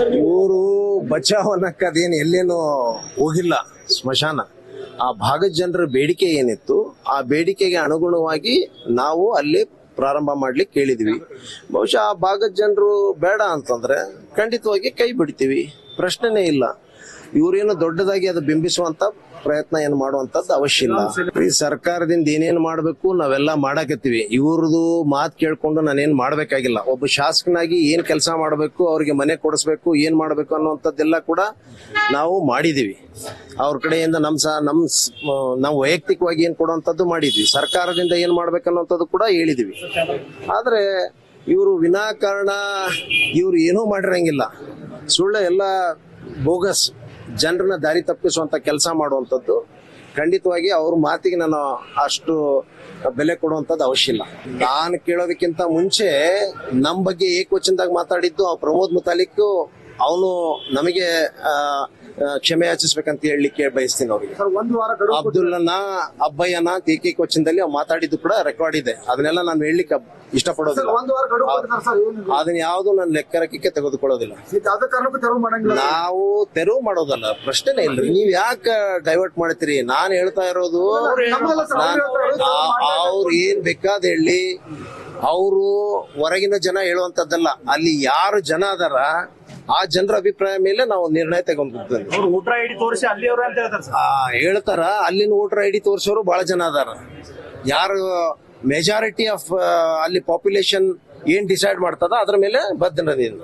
ಇವರು ಬಚಾವ್ ಅನ್ನಕ್ಕದೇನು ಎಲ್ಲೇನು ಹೋಗಿಲ್ಲ ಸ್ಮಶಾನ. ಆ ಭಾಗದ ಜನರ ಬೇಡಿಕೆ ಏನಿತ್ತು, ಆ ಬೇಡಿಕೆಗೆ ಅನುಗುಣವಾಗಿ ನಾವು ಅಲ್ಲಿ ಪ್ರಾರಂಭ ಮಾಡ್ಲಿಕ್ಕೆ ಕೇಳಿದ್ವಿ. ಬಹುಶಃ ಆ ಭಾಗದ ಜನರು ಬೇಡ ಅಂತಂದ್ರೆ ಖಂಡಿತವಾಗಿ ಕೈ ಬಿಡ್ತೀವಿ. ಪ್ರಶ್ನೆನೇ ಇಲ್ಲ. ಇವ್ರೇನು ದೊಡ್ಡದಾಗಿ ಅದು ಬಿಂಬಿಸುವಂತ ಪ್ರಯತ್ನ ಏನು ಮಾಡುವಂತದ್ದು ಅವಶ್ಯ ಇಲ್ಲ. ಈ ಸರ್ಕಾರದಿಂದ ಏನೇನ್ ಮಾಡ್ಬೇಕು ನಾವೆಲ್ಲ ಮಾಡಾಕತ್ತೀವಿ. ಇವ್ರದ್ದು ಮಾತು ಕೇಳ್ಕೊಂಡು ನಾನೇನ್ ಮಾಡ್ಬೇಕಾಗಿಲ್ಲ. ಒಬ್ಬ ಶಾಸಕನಾಗಿ ಏನ್ ಕೆಲಸ ಮಾಡಬೇಕು, ಅವ್ರಿಗೆ ಮನೆ ಕೊಡಿಸ್ಬೇಕು, ಏನ್ ಮಾಡ್ಬೇಕು ಅನ್ನುವಂಥದ್ದೆಲ್ಲ ಕೂಡ ನಾವು ಮಾಡಿದೀವಿ. ಅವ್ರ ಕಡೆಯಿಂದ ನಮ್ ಸಹ ನಮ್ ನಾವು ವೈಯಕ್ತಿಕವಾಗಿ ಏನ್ ಕೊಡುವಂಥದ್ದು ಮಾಡಿದ್ವಿ. ಸರ್ಕಾರದಿಂದ ಏನ್ ಮಾಡ್ಬೇಕನ್ನುವಂಥದ್ದು ಕೂಡ ಹೇಳಿದೀವಿ. ಆದ್ರೆ ಇವರು ವಿನಾಕಾರಣ ಇವ್ರು ಏನೂ ಮಾಡಿರಂಗಿಲ್ಲ. ಸುಳ್ಳು ಎಲ್ಲ ಬೋಗಸ್. ಜನರನ್ನ ದಾರಿ ತಪ್ಪಿಸುವಂತ ಕೆಲಸ ಮಾಡುವಂಥದ್ದು, ಖಂಡಿತವಾಗಿ ಅವ್ರ ಮಾತಿಗೆ ನಾನು ಅಷ್ಟು ಬೆಲೆ ಕೊಡುವಂಥದ್ದು ಅವಶ್ಯ ಇಲ್ಲ. ನಾನು ಕೇಳೋದಕ್ಕಿಂತ ಮುಂಚೆ ನಮ್ಮ ಬಗ್ಗೆ ಏಕವಚನದಾಗ ಮಾತಾಡಿದ್ದು ಆ ಪ್ರಮೋದ್ ಮುತಾಲಿಕ್ ಅವನು ನಮಗೆ ಕ್ಷಮೆ ಯಾಚಿಸ್ಬೇಕಂತ ಹೇಳಲಿಕ್ಕೆ ಬಯಸ್ತೀನಿ ಅವರಿಗೆ. ಅಬ್ದುಲ್ಲನ ಅಬ್ಬಯ್ಯನ ಏಕವಚನದಲ್ಲಿ ಅವ್ರು ಮಾತಾಡಿದ್ದು ಕೂಡ ರೆಕಾರ್ಡ್ ಇದೆ. ಅದನ್ನೆಲ್ಲ ನಾನು ಹೇಳಲಿಕ್ಕೆ ಇಷ್ಟಪಡೋದಿಲ್ಲ. ಅದನ್ನ ಯಾವ್ದು ನಾನು ಲೆಕ್ಕರಕ್ಕೆ ತೆಗೆದುಕೊಳ್ಳೋದಿಲ್ಲ. ನಾವು ತೆರವು ಮಾಡೋದಲ್ಲ ಪ್ರಶ್ನೆ ಇಲ್ಲ. ನೀವ್ ಯಾಕೆ ಡೈವರ್ಟ್ ಮಾಡ್ತೀರಿ? ನಾನು ಹೇಳ್ತಾ ಇರೋದು ಅವ್ರು ಏನ್ ಬೇಕಾದ ಹೇಳಿ ಅವರು ಹೊರಗಿನ ಜನ ಹೇಳುವಂತದ್ದಲ್ಲ. ಅಲ್ಲಿ ಯಾರು ಜನ ಅದಾರ ಆ ಜನರ ಅಭಿಪ್ರಾಯ ಮೇಲೆ ನಾವು ನಿರ್ಣಯ ತಗೊಂಡ್ಬಿಡ್ತೇವೆ ಐಡಿ ತೋರಿಸಿ ಅಂತ ಹೇಳ್ತಾರೆ ಸರ್. ಆ ಹೇಳ್ತಾರ ಅಲ್ಲಿನ ವೋಟರ್ ಐ ಡಿ ತೋರಿಸೋರು ಬಹಳ ಜನ ಅದಾರ. ಯಾರು ಮೆಜಾರಿಟಿ ಆಫ್ ಅಲ್ಲಿ ಪಾಪ್ಯುಲೇಷನ್ ಏನ್ ಡಿಸೈಡ್ ಮಾಡ್ತದ ಅದ್ರ ಮೇಲೆ ಬದ್ಧನದಿಂದ